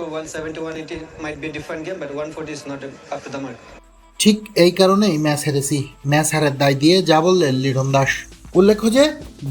score 170, 180 might be a different game, but 140 is not up to the mark. ঠিক এই কারণেই match হেরেছি। Match হারের দায় দিয়ে যা বললেন লিটন দাস। উল্লেখ্য যে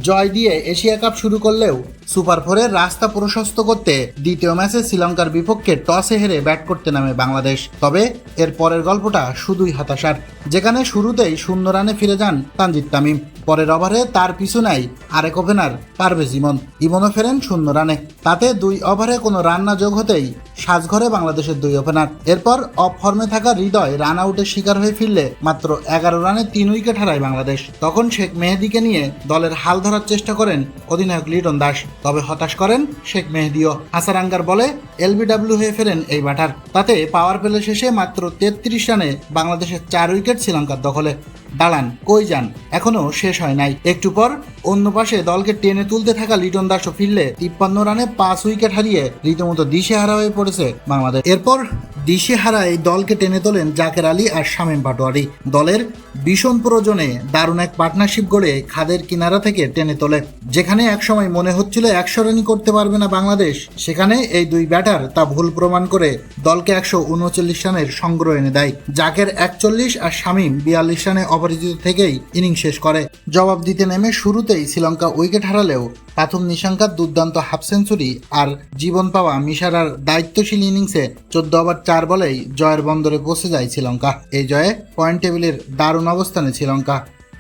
জয় দিয়ে এশিয়া কাপ শুরু করলেও সুপার ফোরের রাস্তা প্রশস্ত করতে দ্বিতীয় ম্যাচে শ্রীলঙ্কার বিপক্ষে টসে হেরে ব্যাট করতে নামে বাংলাদেশ। তবে এর পরের গল্পটা শুধুই হতাশার। যেখানে শুরুতেই শূন্য রানে ফিরে যান তানজিদ তামিম। পরের ওভারে তার পিছু নেয় আরেক ওপেনার পারভেজ ইমন। ইমনও ফেরেন শূন্য রানে। তাতে দুই ওভারে কোনো রান না যোগ হতেই সাজঘরে বাংলাদেশের দুই ওপেনার। এরপর অফ ফর্মে থাকা হৃদয় রান আউটের শিকার হয়ে ফিরলে মাত্র এগারো রানে তিন উইকেট হারায় বাংলাদেশ। তখন শেখ মেহেদিকে নিয়ে দলের হাল ধরার চেষ্টা করেন অধিনায়ক লিটন দাস। তবে হতাশ করেন শেখ মেহেদিও। হাসারাঙ্গার বলে এলবিডব্লিউ হয়ে ফেরেন এই ব্যাটার। তাতে পাওয়ার প্লে শেষে মাত্র তেত্রিশ রানে বাংলাদেশের চার উইকেট শ্রীলঙ্কার দখলে। দাঁড়ান কই যান? এখনও শেষ হয় নাই। একটু পর অন্য পাশে দলকে টেনে তুলতে থাকা লিটন দাসও ফিরলে, তিপ্পান্ন রানে পাঁচ উইকেট হারিয়ে রীতিমতো দিশে হারা হয়ে পড়েছে বাংলাদেশ। এরপর দিশেহারায় দলকে টেনে তোলেন জাকের আলী আর শামীম পাটোয়ারি। দলের ভীষণ প্রয়োজনে দারুণ এক পার্টনারশিপ গড়ে খাদের কিনারা থেকে টেনে তোলে। যেখানে একসময় মনে হচ্ছিল একশো রানই করতে পারবে না বাংলাদেশ, সেখানে এই দুই ব্যাটার তা ভুল প্রমাণ করে দলকে একশো উনচল্লিশ রানের সংগ্রহ এনে দেয়। জাকের একচল্লিশ আর শামীম বিয়াল্লিশ রানে অপরাজিত থেকেই ইনিংস শেষ করে। জবাব দিতে নেমে শুরুতেই শ্রীলঙ্কা উইকেট হারালেও প্রথম নিশাঙ্কার দুর্দান্ত হাফ সেঞ্চুরি আর জীবন পাওয়া মিশারার দায়িত্বশীল ইনিংসে চোদ্দ ওভার চার বলেই জয়ের বন্দরে পৌঁছে যায় শ্রীলঙ্কা। এই জয়ে পয়েন্ট টেবিলের দারুণ অবস্থানে শ্রীলঙ্কা।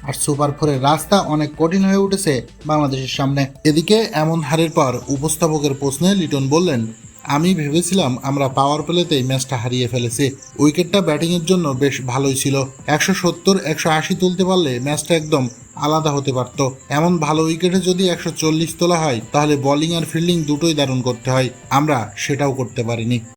আর সুপার ফোরের রাস্তা অনেক কঠিন হয়ে উঠেছে বাংলাদেশের সামনে। এদিকে এমন হারের পর উপস্থাপকের প্রশ্নে লিটন বললেন, আমি ভেবেছিলাম আমরা পাওয়ার প্লেতেই ম্যাচটা হারিয়ে ফেলেছি। উইকেটটা ব্যাটিংয়ের জন্য বেশ ভালোই ছিল। একশো সত্তর, একশো আশি তুলতে পারলে ম্যাচটা একদম আলাদা হতে পারত। এমন ভালো উইকেটে যদি একশো চল্লিশ তোলা হয়, তাহলে বোলিং আর ফিল্ডিং দুটোই দারুণ করতে হয়। আমরা সেটাও করতে পারিনি।